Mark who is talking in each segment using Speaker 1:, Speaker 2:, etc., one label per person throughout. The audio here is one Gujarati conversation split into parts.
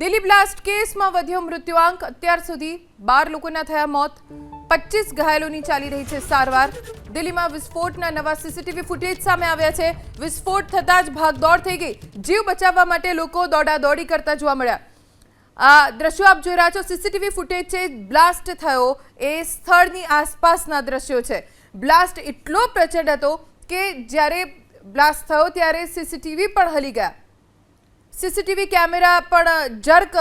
Speaker 1: દિલ્હી બ્લાસ્ટ કેસમાં વધ્યો મૃત્યુઆંક. અત્યાર સુધી બાર લોકોના થયા મોત. પચીસ ઘાયલોની ચાલી રહી છે સારવાર. દિલ્હીમાં વિસ્ફોટના નવા સીસીટીવી ફૂટેજ સામે આવ્યા છે. વિસ્ફોટ થતાં જ ભાગદોડ થઈ ગઈ. જીવ બચાવવા માટે લોકો દોડાદોડી કરતા જોવા મળ્યા. આ દ્રશ્યો આપ જોઈ રહ્યા છો. સીસીટીવી ફૂટેજ છે. બ્લાસ્ટ થયો એ સ્થળની આસપાસના દ્રશ્યો છે. બ્લાસ્ટ એટલો પ્રચંડ હતો કે જ્યારે બ્લાસ્ટ થયો ત્યારે સીસીટીવી પણ હલી ગયા. સીસીટીવી કેમેરા પણ જર્ક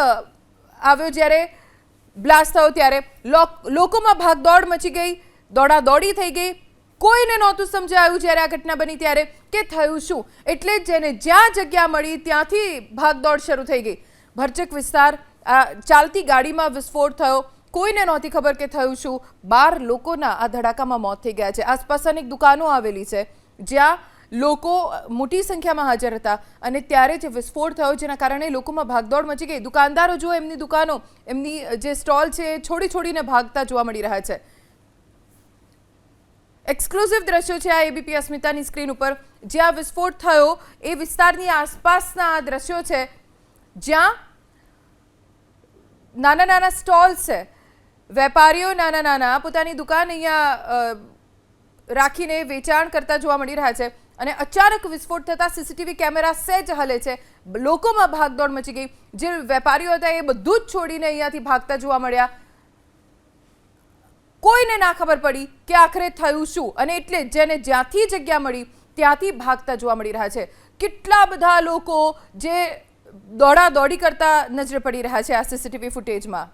Speaker 1: આવ્યો જ્યારે, બ્લાસ્ટ થયો ત્યારે. લોક- લોકોમાં ભાગદોડ મચી ગઈ, દોડાદોડી થઈ ગઈ. કોઈને નહોતું સમજાયું જ્યારે આ ઘટના બની ત્યારે કે થયું શું. એટલે જ જેને જ્યાં જગ્યા મળી ત્યાંથી ભાગદોડ શરૂ થઈ ગઈ. ભરચક વિસ્તાર, આ, ચાલતી ગાડીમાં વિસ્ફોટ થયો. કોઈને નહોતી ખબર કે થયું શું. બાર લોકોના આ ધડાકામાં મોત થઈ ગયા છે. આસપાસ અનેક દુકાનો આવેલી છે. જ્યાં લોકો મોટી સંખ્યામાં હાજર હતા અને ત્યારે જે વિસ્ફોટ થયો જેના કારણે લોકોમાં ભાગદોડ મચી ગઈ. દુકાનદારો જો એમની દુકાનો, એમની જે સ્ટોલ છે છોડી છોડીને ભાગતા જોવા મળી રહ્યા છે. એક્સક્લુઝિવ દ્રશ્યો છે આ એબીપી અસ્મિતાની સ્ક્રીન ઉપર. જ્યાં વિસ્ફોટ થયો એ વિસ્તારની આસપાસના આ દ્રશ્યો છે. જ્યાં નાના નાના સ્ટોલ છે. વેપારીઓ નાના નાના પોતાની દુકાન અહીંયા રાખીને વેચાણ કરતા જોવા મળી રહ્યા છે. અને અચાનક વિસ્ફોટ થતાં સીસીટીવી કેમેરા સહેજ હલે છે. લોકોમાં ભાગદોડ મચી ગઈ. જે વેપારીઓ હતા એ બધું જ છોડીને અહીંયાથી ભાગતા જોવા મળ્યા. કોઈને ના ખબર પડી કે આખરે થયું શું અને એટલે જેને જ્યાંથી જગ્યા મળી ત્યાંથી ભાગતા જોવા મળી રહ્યા છે. કેટલા બધા લોકો જે દોડા દોડી કરતા નજરે પડી રહ્યા છે આ સીસીટીવી ફૂટેજમાં?